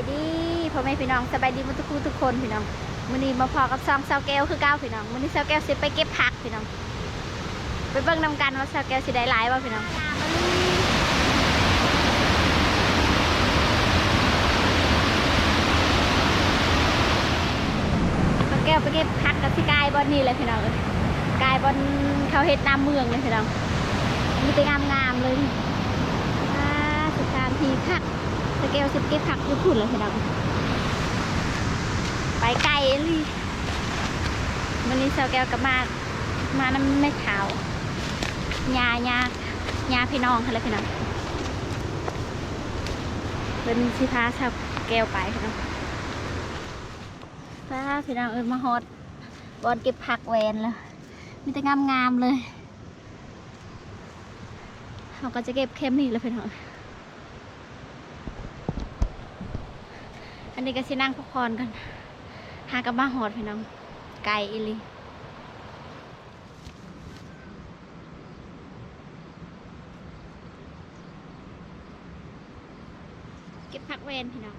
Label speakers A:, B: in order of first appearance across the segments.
A: ายดีพ่อแม่พี่น้องสบายดีมุทุกคนทุกคนพี่น้องมื้อนี้มาพอกับซองเซาแก้วคือเก้าพี่น้องมื้อนี้เซาแก้วสิไปเก็บผักพี่น้องไปเบิ่งนำกันว่าเซาแก้วสิได้หลายบ่พี่น้องเซาแก้วไปเก็บผักกับที่กายบอนนี่เลยพี่น้องกายบอนเขาเฮ็ดน้ำเมืองเลยพี่น้องมีแต่งามๆเลยอ่าสุดทางทีผัก สเกลสิบเก็บผักญี่ปุ่นเลยพี่น้องไปไกลเลยวันนี้สเกลกับมามาน้ำไม่ขาว ยายายาพี่น้องอะไรพี่น้องเป็นสิพาสเกลไปพี่น้องป้าพี่น้องเอินมาฮอดบอลเก็บผักแวนเลยมีแต่งามๆเลยเราก็จะเก็บเข้มนี่เลยพี่น้อง อันนี้ก็สินั่งพักผ่อนกันหากับมาหอดพี่น้อง ไก่อีลีเก็บผักเวนพี่น้อง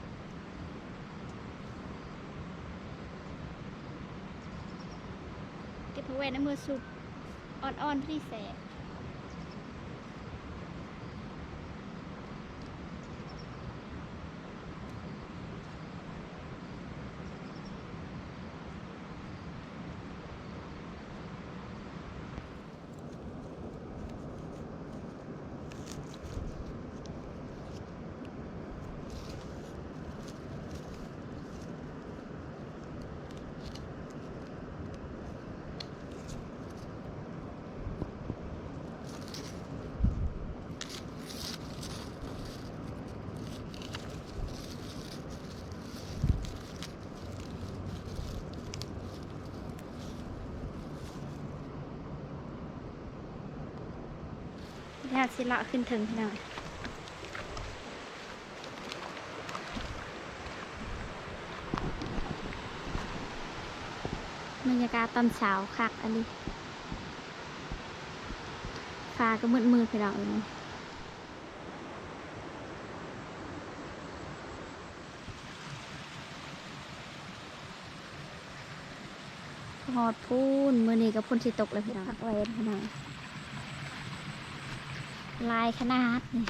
A: เก็บผักเวนในมือสุกอ่อนๆพี่แสบ ญาติศิละขึ้นถึงพี่น้องบรรยากาศตอนเช้าคักอันนี้ฟ้าก็มืดมืดพี่น้องเอ้ยหอดพูนมือนี้กับพุ่นสิตกเลยพี่น้องพักไว้พี่น้อง ลายขนาด นี่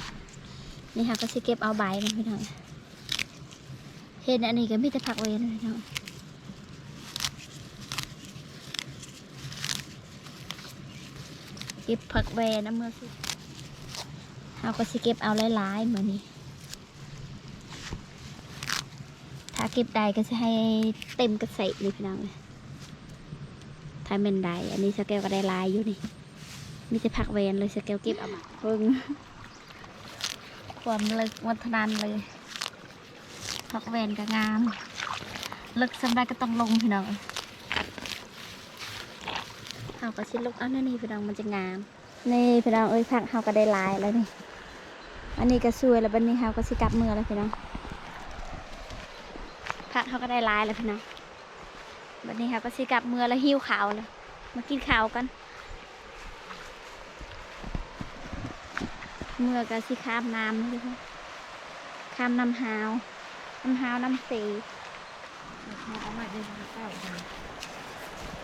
A: นี่ค่ะก็สิเก็บเอาใบมันพี่น้องเห็นอันนี้ก็มีแต่ผักเวนพี่น้องเก็บผักเวนนะเมื่อสิเราก็สิเก็บเอาหลายๆเหมือนนี้ถ้าเก็บได้ก็จะให้เต็มกระใสเลยพี่น้องเลยถ้าเป็นได้อันนี้สแกลก็ได้ลายอยู่นี่ มีแต่ผักแวนเลยสเกลเก็บเอามาเพิ่งความลึกวัฒนันเลยผักแวนก็งามลึกสำได้ก็ต้องลงพี่น้องเอาก็ชิลกเอานั่นนี่พี่น้องมันจะงาม นี่พี่น้องเอ้ยผักเฮาก็ได้หลายแล้วนี่ อันนี้ก็สวยแล้วบันนี้เฮาก็สิกลับมือแล้วพี่น้องผักเฮาก็ได้หลายแล้วพี่น้องบันนี้เฮาก็สิกลับมือแล้วหิ้วขาวเลยมากินข้าวกัน เมื่อก็สิข้ามน้ำเลยค่ะข้ามน้ำหาว น้ำหาวน้ำสี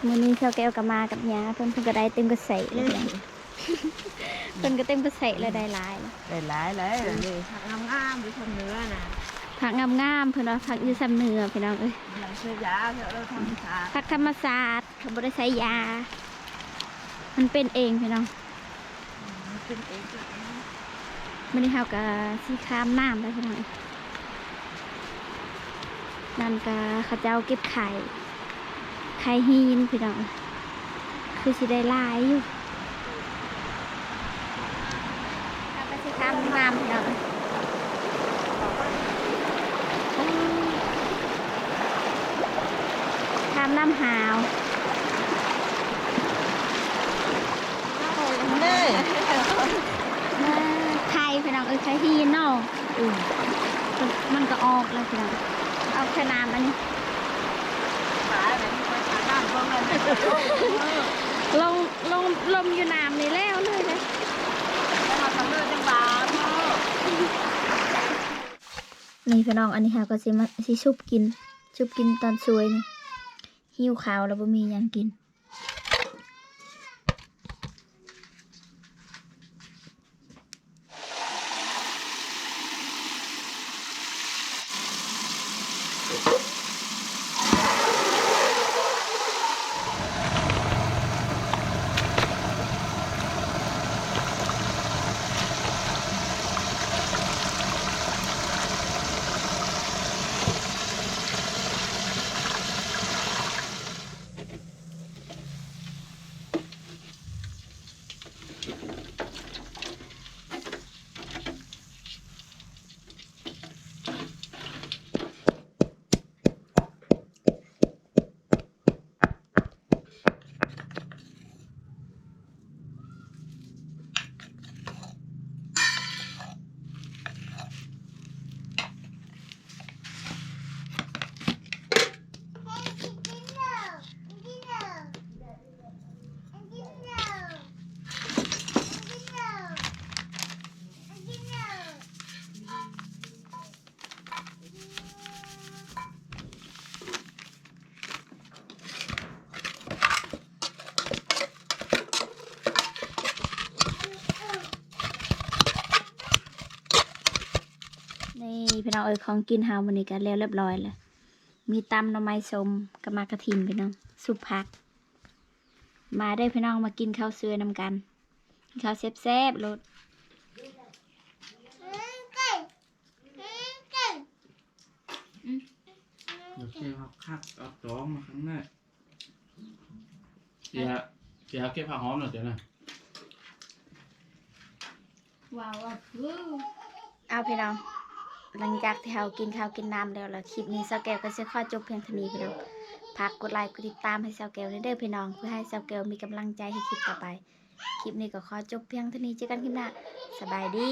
A: มือนี้เชาแก้วกับมากับยาเพิ่นเพิ่นก็ได้เต็มกระใสเลยพี่องเพิ่นก็เต็มกระใสเลยได้หลายเลย
B: ได้หลายเลยผักงามๆดูทำเนื้อนะ
A: ผักงามๆเพิ่นว่าผักยู่ซ้ำเนื้อพี่น้องเอ้ย
B: หลังเสื้อยาเถอะเราทำสา
A: ผักธรรมศาสตร์เขาบ่ได้ใช้ยา มันเป็นเองพี่น้อง
B: เป็นเอง ไมื้
A: อนี้เฮาก็สิข้ามน้ำไปพี่น้องนั่นก็เขาเจ้าเก็บไข่ ไข่ฮีนพี่น้อง คือสิได้ลายอยู่ถ้าไปสิข้ามน้ำพี่น้องข้ามน้ำหาว
B: เน่
A: มาไข่พี่น้องเอ้ยไข่ฮีนเนาะอืมมันก็ออกแล้วพี่น้องเอาแค่น้ำอันนี้
B: ขาอะไรไม่ค่อยขาด้านบ้างเลย
A: ลงลงลมอยู่น้ำนี่แล้วเลยเลย
B: แล้วมาทำเรื่องจังหวะเนาะ
A: นี่พี่น้องอันนี้ค่ะก็สิมาสิชุบกิน ชุบกินตอนสวยนี่หิวข้าวแล้วบ่มีหยังกิน นี่พี่น้องเอ้ยของกินเฮามื้อนี้ก็แล้วเรียบร้อยแล้วมีตำหน่อไม้ส้มกับมากระถินพี่น้องสุปผัก มาได้อพี่น้องมากินข้าวเสือนำกันกินข้าวแซ่บๆโลด
C: โอเคครับคัดเอาจองมาข้างหน้าเสียเสียเก็บผักหอมหน่อยเดี๋ยวนะ
B: ว้าวว้าวคือ
A: เอาพี่น้อง หลังจากที่เรากินข้าวกินน้ำแล้วแล้วคลิปนี้เซาแก้วก็จะข้อจบเพียงเท่านี้พี่น้องฝากกดไลค์กดติดตามให้เซาแก้วด้วยเด้อพี่น้อง เพื่อให้เซาแก้วมีกำลังใจให้คลิปต่อไป คลิปนี้ก็ข้อจบเพียงเท่านี้เจอกันคลิปหน้าสบายดี